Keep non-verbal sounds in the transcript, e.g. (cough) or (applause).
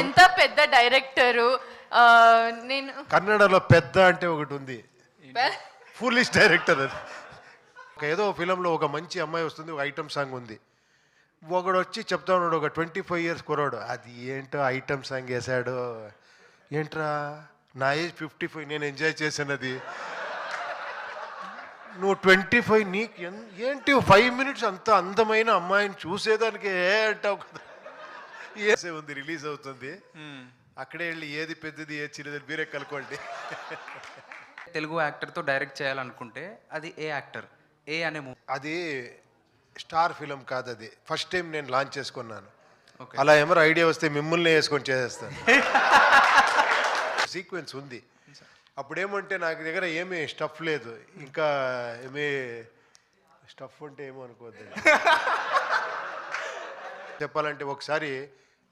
ఎంత పెద్ద డైరెక్టరు? నేను కన్నడలో పెద్ద అంటే ఒకటి ఉంది ఫుల్లిష్ డైరెక్టర్ అది. ఒక ఏదో ఫిలంలో ఒక మంచి అమ్మాయి వస్తుంది ఒక ఐటమ్ సాంగ్ ఉంది. ఒకడు వచ్చి చెప్తా ఉన్నాడు ఒక ట్వంటీ ఫైవ్ ఇయర్స్ కురాడు అది ఏంటో ఐటమ్ సాంగ్ వేసాడు ఏంట్రా? నా ఏజ్ ఫిఫ్టీ ఫైవ్ నేను ఎంజాయ్ చేశాను అది నువ్వు ట్వంటీ ఫైవ్ నీకు ఏంటి? ఫైవ్ మినిట్స్ అంత అందమైన అమ్మాయిని చూసేదానికి ఏ అంటావు కదా. ఉంది రిలీజ్ అవుతుంది. అక్కడే వెళ్ళి ఏది పెద్దది ఏది చిన్నది మీరే కనుక్కోండి. తెలుగు యాక్టర్తో డైరెక్ట్ చేయాలనుకుంటే అది ఏ యాక్టర్? ఏ అనే అది స్టార్ ఫిలం కాదు అది. ఫస్ట్ టైం నేను లాంచ్ చేసుకున్నాను. అలా ఏమో ఐడియా వస్తే మిమ్మల్ని వేసుకొని చేసేస్తాను. (laughs) సీక్వెన్స్ ఉంది. అప్పుడేమంటే నాకు దగ్గర ఏమీ స్టఫ్ లేదు. ఇంకా ఏమీ స్టఫ్ అంటే ఏమో అనుకోవద్దు (laughs) చెప్పాలంటే ఒకసారి